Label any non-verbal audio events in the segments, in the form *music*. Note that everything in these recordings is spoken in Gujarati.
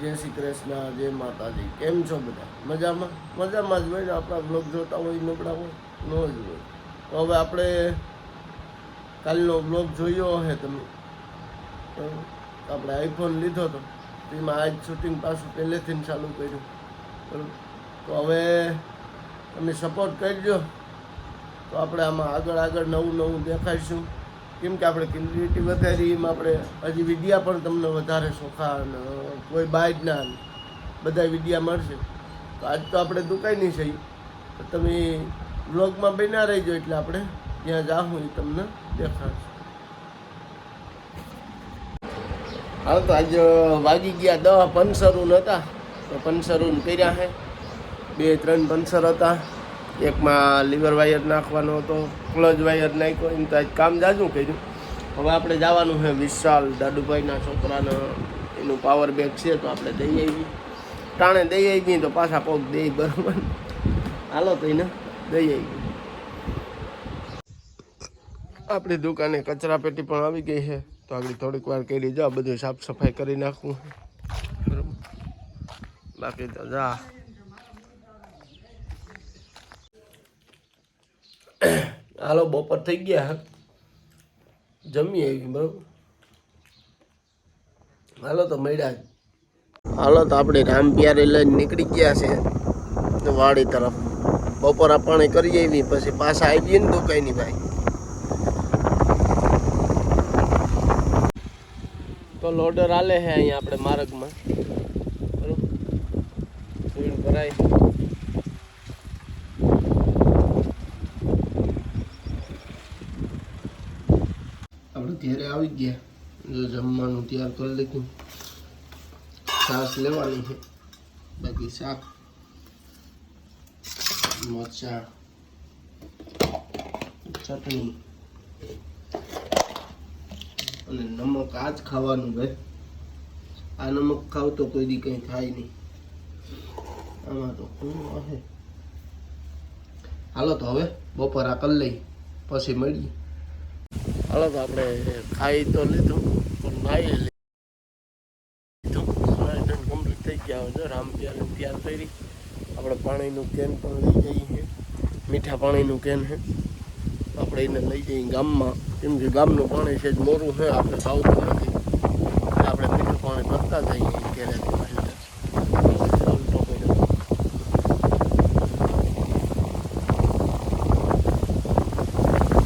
જય શ્રી કૃષ્ણ, જય માતાજી. કેમ છો બધા? મજામાં? મજામાં જ હોય ને? આપણા બ્લોગ જોતા હોય નબળા હોય, ન જ હોય. તો હવે આપણે કાલનો બ્લોગ જોયો હશે તમે? આપણે આઈફોન લીધો હતો એમાં આજ શૂટિંગ પાછું પહેલેથી ચાલુ કર્યું. બરાબર? તો હવે તમે સપોર્ટ કરજો. તો આપણે આમાં આગળ આગળ નવું નવું દેખાડીશું કેમ કે આપણે ક્રિએટિવ વધારી, એમાં આપણે હજી વિદ્યા પણ તમને વધારે સોખા અને કોઈ જ્ઞાન બધા વિદ્યા મળશે. તો આજ તો આપણે દુકાઈ નહીં તો તમે બ્લોગમાં બન્યા રહીજો એટલે આપણે ત્યાં જાઉં એ તમને દેખાડશું. હાલ તો આજ વાગી ગયા દવા પંચરું હતા તો પંચરું કર્યા છે બે ત્રણ પંચર હતા. એકમાં લીવર વાયર નાખવાનો હતો, ક્લચ વાયર નાખ્યો, એમ તો કામ જાજું કર્યું. હવે આપણે જવાનું છે વિશાલ દાદુભાઈના છોકરાને, એનું પાવર બેગ છે તો આપણે દઈ આવી ટાણે દઈ આવી તો પાછા પગ દઈ બરાબર. હાલો તો એને દઈ આવી આપણી દુકાને કચરા પેટી પણ આવી ગઈ છે, તો આગળ થોડીક વાર કરી જાઓ, બધું સાફ સફાઈ કરી નાખવું બરાબર. બાકી તો જા. હાલો, બપોર થઈ ગયા જમી આવી બરાબર? હાલો તો મળ્યા. હાલો તો આપણે રામ પ્યારે લઈને નીકળી ગયા છે વાડી તરફ. બપોર આપણે કરી આવી પછી પાછા આવી જઈએ ને દુકાનની ભાઈ. તો લોડર આલે છે અહીંયા આપણે માર્ગમાં. બરોબર? ભરાય આપણે ઘેરે આવી ગયા. જો જમવાનું તૈયાર કરી લીધું. છાશ લેવાની છે. બાકી શાક, મરચા, ચટણી અને નમક આ જ ખાવાનું ભાઈ. આ નમક ખાવ તો કોઈ દી કંઈ થાય નહીં. આમાં તો હાલો તો હવે બપોરા કરી લઈ પછી મળીએ. તો આપણે ખાઈ તો લીધું, પણ નાહી લીધું. કમ્પ્લીટ થઈ ગયા હોય છે રામ પ્યાર તૈયાર કરી. આપણે પાણીનું કેન પણ લઈ જઈએ મીઠા પાણીનું કેન છે. આપણે એને લઈ જઈએ ગામમાં. કેમ કે ગામનું પાણી છે જ મોરું છે, આપણે ખાવતું નથી એટલે આપણે મીઠું પાણી ભરતા જઈએ ઘેરેથી ફિલ્ટર ઉલટો કર્યો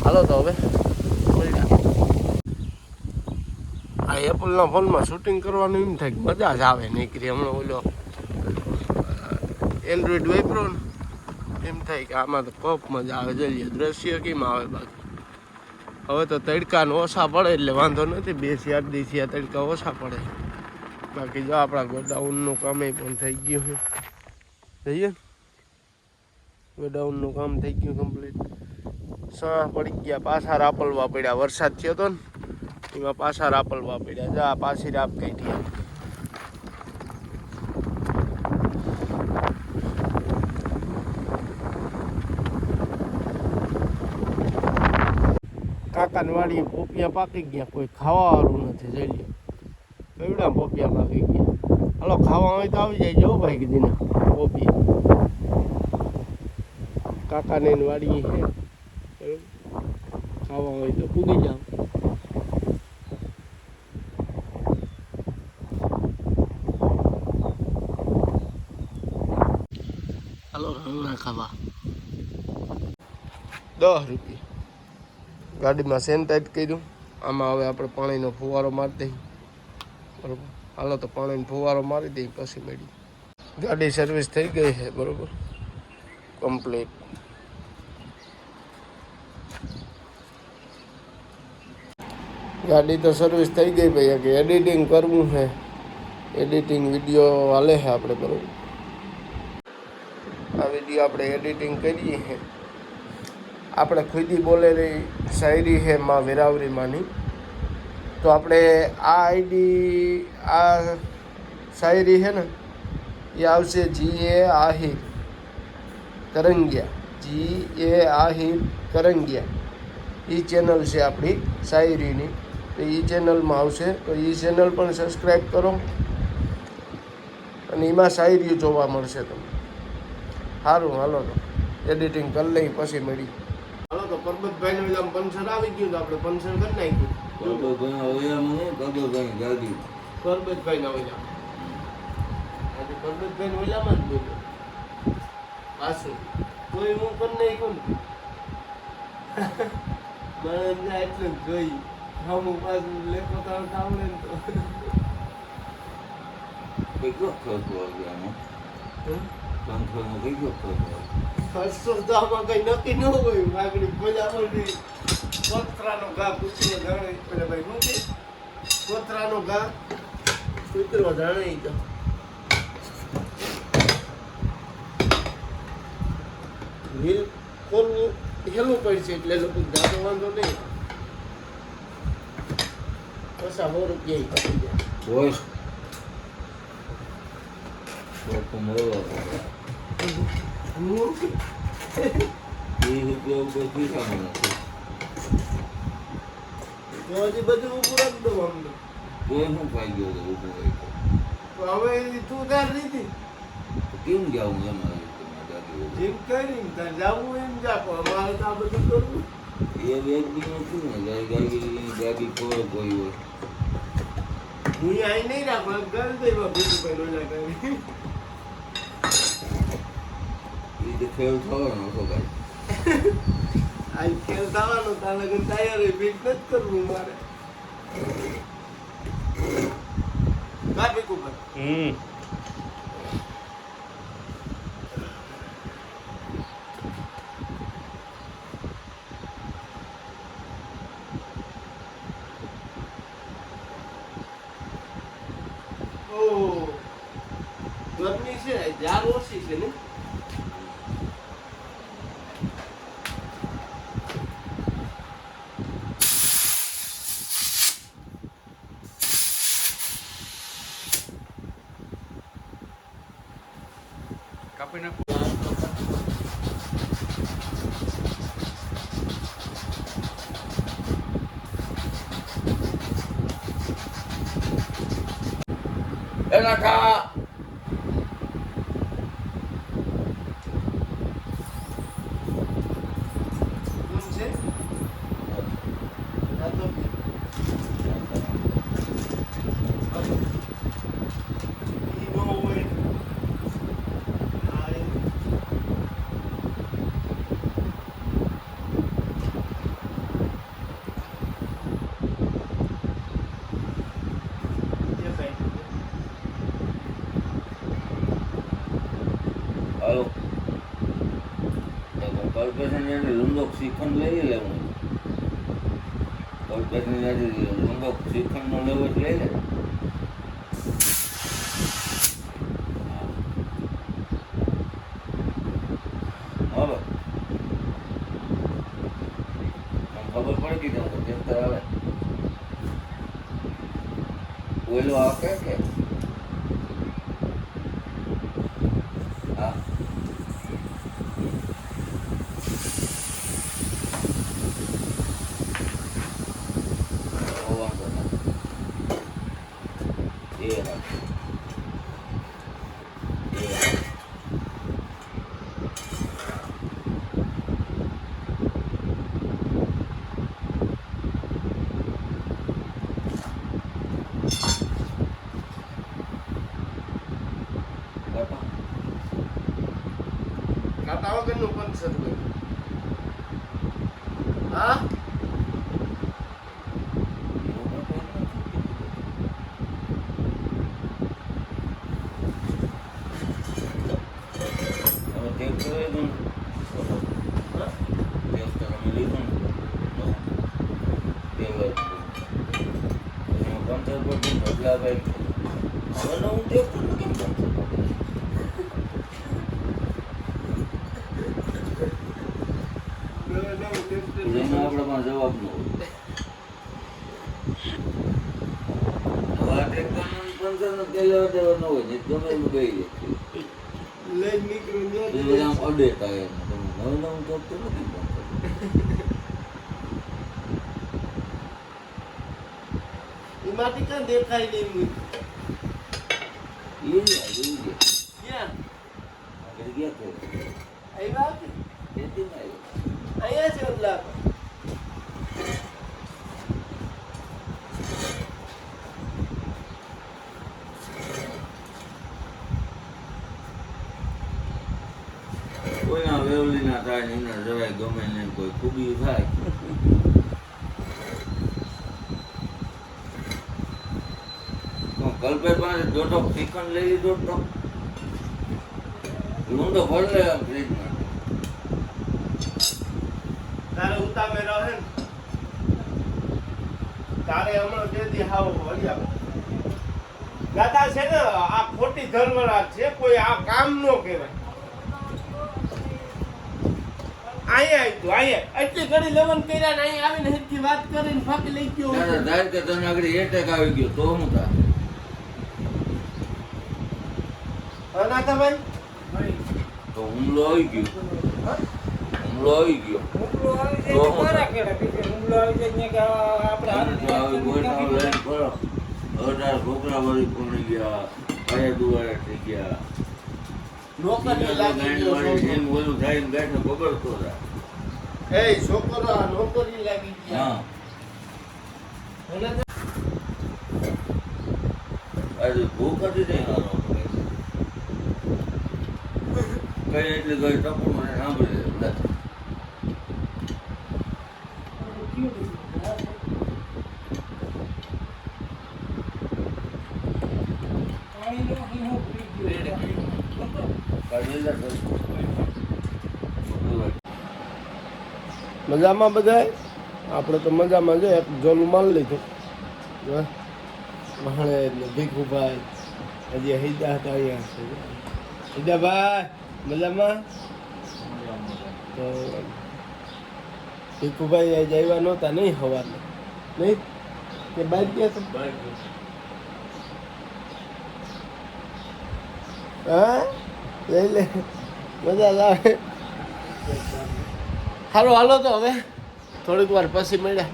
હાલો તો હવે મળ્યા એપલના ફોનમાં શૂટિંગ કરવાનું એમ થાય મજા જ આવે નીકળી. હમણાં ઓલો એન્ડ્રોઈડ વાપરો એમ થાય કે આમાં તો પપ મજા આવે. જઈએ, દ્રશ્ય કેમ આવે બાકી? હવે તો તડકાને ઓછા પડે એટલે વાંધો નથી. બે ચાર દિવસથી આ તડકા ઓછા પડે. બાકી જો આપણા ગોડાઉનનું કામ પણ થઈ ગયું છે. જઈએ ગોડાઉનનું કામ થઈ ગયું કમ્પ્લીટ સા પડી ગયા, પાછા રાપલવા પડ્યા. વરસાદ થયો હતો ને? એમાં પાછા રાપલવા પડ્યા જા પાછી રાપ કાઢી કાકાની વાડીએ પોપિયા પાકી ગયા. કોઈ ખાવા વાળું નથી, જઈ લ્યો. કેવડા પોપિયા પાકી ગયા? હાલો, ખાવા હોય તો આવી જાય. જવું ભાઈ કીધી પોપિયા કાકાને વાડી છે ખાવા હોય તો પૂગી જાવ હાલો રંગના ખાવા. દસ રૂપિયા. ગાડીમાં સેનિટાઈઝ કર્યું. આમાં હવે આપણે પાણીનો ફુવારો મારી દઈએ. બરાબર? હાલો તો પાણીનો ફુવારો મારી દઈએ, પછી મેળી ગાડી સર્વિસ થઈ ગઈ છે, બરોબર? કમ્પ્લીટ ગાડી તો સર્વિસ થઈ ગઈ, ભાઈ કે એડિટિંગ કરવું છે. એડિટિંગ વીડિયો હાલે છે આપણે, બરોબર? આ વીડિયો આપણે એડિટિંગ કરીએ છે આપણે ખુદી બોલેલી શાયરી છે માં વેરાવરીમાંની તો આપણે આ આઈડી આ શાયરી છે ને, એ આવશે G A Ahir Karangiya. G A Ahir Karangiya. A channel છે આપણી શાયરીની. તો એ ચેનલમાં આવશે. તો એ ચેનલ પણ સબસ્ક્રાઈબ કરો. અને એમાં શાયરીઓ જોવા મળશે તમને. સારું હાલો તો. એડિટિંગ કરી લઈ પછી મળી. હાલો તો પરબતભાઈ નું આમ પંચર આવી ગયું તો આપણે પંચર કરી નાખ્યું. કાબુભાઈ ગાડી. પરબતભાઈ ના ઓલા આજે પરબતભાઈ ઓલામાં જ બોલ્યો. પાછું. કોઈ હું પણ નહીં ને. મને એટલે જોઈ. હું પાછું લેખો તાવ આવડે ને તો. કેટલો ખર્ચ વાગ્યો પંખોનો કેટલો ખર્ચ તો આમાં કઈ નક્કી ન હોય કોતરાનો ઘા કૂતરો જાણે પેલા ભાઈ શું કે કોતરાનો ઘા કૂતરો જાણે તો વ્હીલ ખોલવું હેલું પડશે એટલે લોકો જાતો વાંધો નહીં પૈસા સો રૂપિયા ઈ હું એ રૂપિયા ઉપર પીસામાં નથી હજી બધું ઊભું રાખ દઉં અમને કોઈ ખાઈ ગયો હોય તો. હવે તું તાર લીધી કેમ જાઉં એમાં જેમ કરીને ત્યાં જાવું એમ જા પણ અમારે તો આ બધું કરવું એ વ્યક્તિ નથી ને ગાડી ગાડી કોઈ કોઈ હોય હું અહીં નહીં રાખવા ઘર દેવા બીજું પહેલો રોજા કરી ફેલ થવાનો હતો ભાઈ *laughs* આ ફેલ થવાનો? તાર લગન તૈયારી બીટ નથી કરવું મારે. કાપી કુપર હમ ઓ ગરમી છે જાર ઓછી છે ને કાપી નાખ એના ખા કોણ છે આ તો ઈ નો હોય આ એ દેખાય છે. હાલો કોર્પોરેશન એને લંબોક શ્રીખંડ લઈ લે હું કોર્પોરેશન લંબોક શ્રીખંડનો લેવો જ લઈ લે હા બસ મને ખબર પડી ગઈ તો ટેસ્ટર આવે ઓઈલો આપે કે હા Oh, વાંધો નહીં. એ હા. એ હા. બાપા, કાંટા વગરનું પંચર હોય હા એવું બાપા હવે ટ્રેક્ટર એ પણ હા? ટ્રેક્ટર અમે લીધું ને નવું. તે વર્ષ. એમાં પંચર પડતું ને ઢગલાભાઈ હવે નવું ટ્રેક્ટર ને કેમ પંચર પડે? નવા નવું ટેસ્ટર એનો આપણે પાસે જવાબ નો હોય હવે નો ટ્રેક્ટરનું પંચર ને હોય ગમે એવું ગઈ જાય લઈ નીકળું એ ત્યાં બધા આમ અડે ટાયર તમે નવું નવું ટ્રેક્ટર નથી પંચર એમાંથી કાં દેખાય નહીં એ રહ્યા. ક્યાં આગળ ગયા તો. કે? ખેતીમાં આવ્યો. અહીંયા છે ઓલા કોઈના વેવલીના થાય ને એના જરાય ગમે ને કોઈ ખૂબી થાય. કલ્પે પાસે દોઢો ચિકન લઈ લીધો તો. ઊંડો ભરી લે આમ ફ્રીજમાં તારે ઉતામે રહે તારે હમણાં જે દી હાવ વળ્યા દાદા છે ને, આ ખોટી ધર્મરાજ છે, કોઈ આ કામ નો કહેવાય. અહીંયા અહીંયા એટલી ઘડી લવન કર્યા ને અહીંયા આવીને હેઠી વાત કરીને ફાકી લઈ ગયો ત્યારે ધાર કે તને આગળ એટેક આવી ગયો તો હું થાય અનાથાભાઈ? તો હુમલો આવી ગયો. હુમલો આવી ગયો. લઈને ફરો. અઢાર છોકરા વળી ફોન ગયા થઈ ગયા. નોકરી લાગી ગયો ઓલું થાય બેઠો બગડતો. એ છોકરો આ નોકરી લાગી ગયા. આજે ભૂખ હતી ને હારો કઈ એટલી ગઈ ટપુ મને સાંભળી લે. લે. કાઢી લે તો. મજામાં બધાય? આપણે તો મજામાં છે એક જોલું માલ લીધું. મહાણે ભીખુભાઈ હજી હિદા હતા અહીંયા છે. હિદાભાઈ મજામાં? તો ભીખુભાઈ આજે આવ્યા નહોતા નહીં સવારના નહીં? કે બાદ ગયા હતા? હા? લઈ લે. મજા આવે. સારું હાલો તો હવે થોડીક વાર પછી મળ્યા.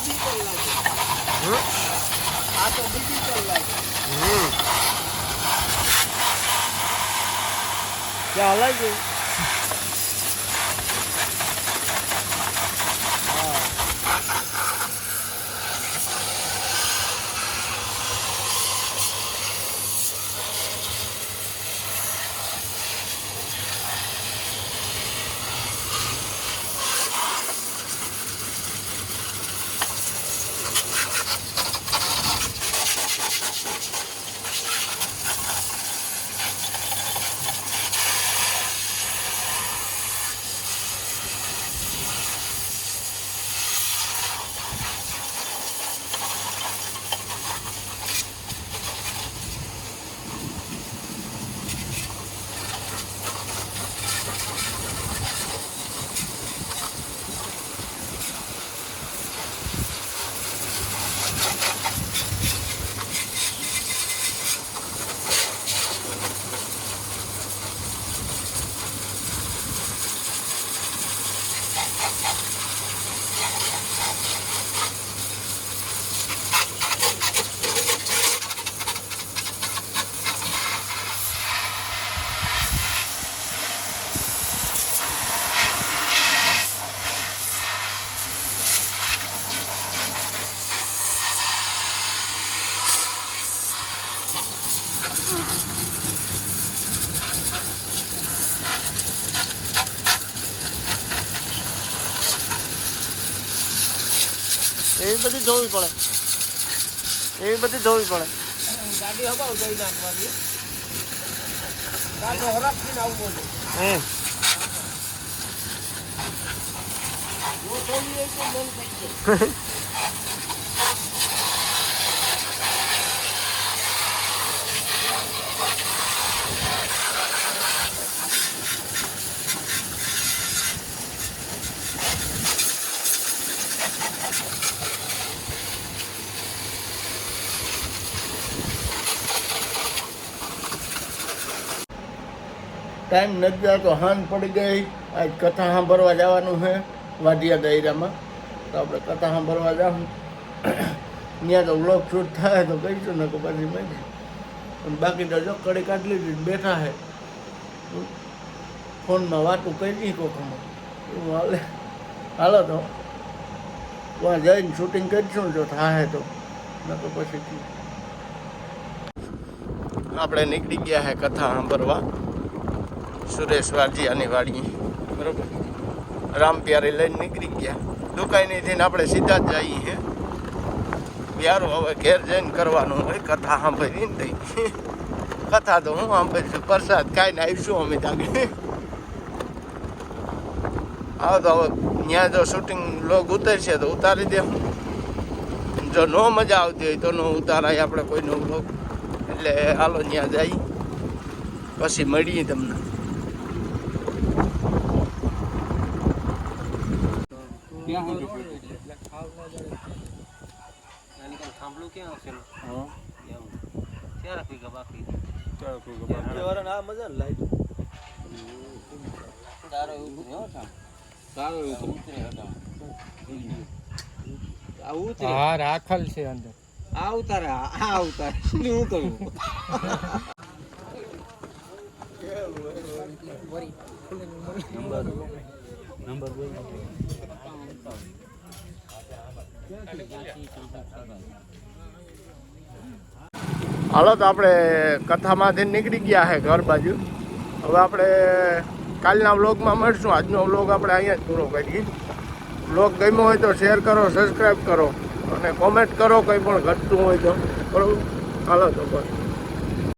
ડિજિટલ લાગે આ તો ડિજિટલ લાગે ક્યાં લાગે એવી બધી જોવી પડે. એવી બધી જોવી પડે. ગાડી હબાવ ધોઈ નાખવાની. હમ. જો થોડી તો મન થઈ જાય *laughs* ટાઈમ નથી તો હાન પડી ગઈ. આજ કથા સાંભળવા જવાનું છે વાઢિયા દાયરામાં. તો આપણે કથા સાંભળવા જાઉં. ત્યાં તો વ્લોગ શૂટ થાય તો કહીશું ને કે પછી મેં બાકી તો જો કડી કાઢી લીધી બેઠા છે. ફોનમાં વાતું કરી દઈ કોકમાં એવું હાલે. હાલો તો. ત્યાં જઈને શૂટિંગ કરીશું જો થાય તો. ન તો પછી આપણે નીકળી ગયા છે કથા સાંભળવા. સુરેશ વારજીયાની વાડી બરોબર. રામ પ્યારે લઈને નીકળી ગયા. દુકાઈ થઈને આપણે સીધા જ જઈએ વ્યારો હવે ઘેર જઈને કરવાનું હોય. કથા સાંભળી ને થઈ કથા તો હું સાંભળીશું. પ્રસાદ ખાઈને આવીશું અમે ત્યાં આવો તો હવે ત્યાં જો શૂટિંગ લોગ ઉતરશે તો ઉતારી દે જો નો મજા આવતી હોય તો નો ઉતારાય આપણે કોઈનો લોગ એટલે હાલો ત્યાં જઈ પછી મળીએ તમને. થાંભલું ક્યાં આવશે ક્યાં રાખવી બાકી તારો ઉતરે હો થામ તારો ઉતરે આ ઉતરે હા રાખલ છે અંદર આ ઉતારે આ ઉતારે શું કરું હાલો તો આપણે કથામાંથી નીકળી ગયા છે ઘર બાજુ. હવે આપણે કાલના વ્લોગમાં મળશું. આજનો વ્લોગ આપણે અહીંયા જ પૂરો કરીએ. વ્લોગ ગમ્યો હોય તો શેર કરો સબસ્ક્રાઈબ કરો અને કોમેન્ટ કરો, કંઈ પણ ઘટતું હોય તો. બરાબર? હાલો તો બસ.